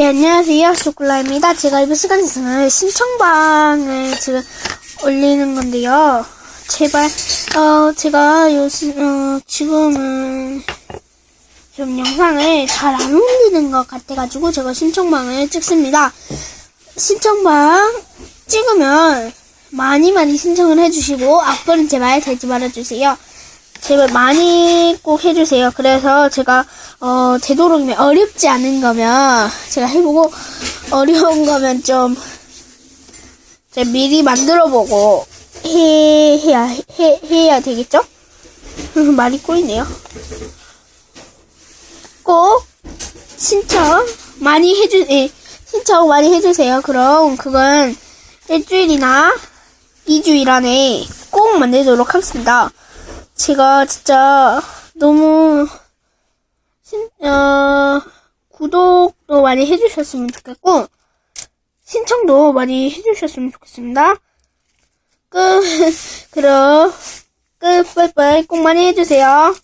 네, 안녕하세요. 쇼콜라입니다. 제가 이번 시간에서는 신청방을 지금 올리는 건데요. 제발, 어, 제가 요, 시- 어, 지금은 좀 영상을 잘 안 올리는 것 같아가지고 제가 신청방을 찍습니다. 신청방 찍으면 많이 많이 신청을 해주시고 악플은 제발 대지 말아주세요. 제발 많이 꼭 해주세요. 그래서 제가 어 되도록이면 어렵지 않은 거면 제가 해보고 어려운 거면 좀 제가 미리 만들어보고 해 해야 해 해야 되겠죠? 말이 꼬이네요. 꼭 신청 많이 해주 예, 신청 많이 해주세요. 그럼 그건 일주일이나 2주일 안에 꼭 만들도록 하겠습니다. 제가 진짜 너무 신, 어, 구독도 많이 해주셨으면 좋겠고 신청도 많이 해주셨으면 좋겠습니다. 끝 그럼 끝 빠이빠이 꼭 많이 해주세요.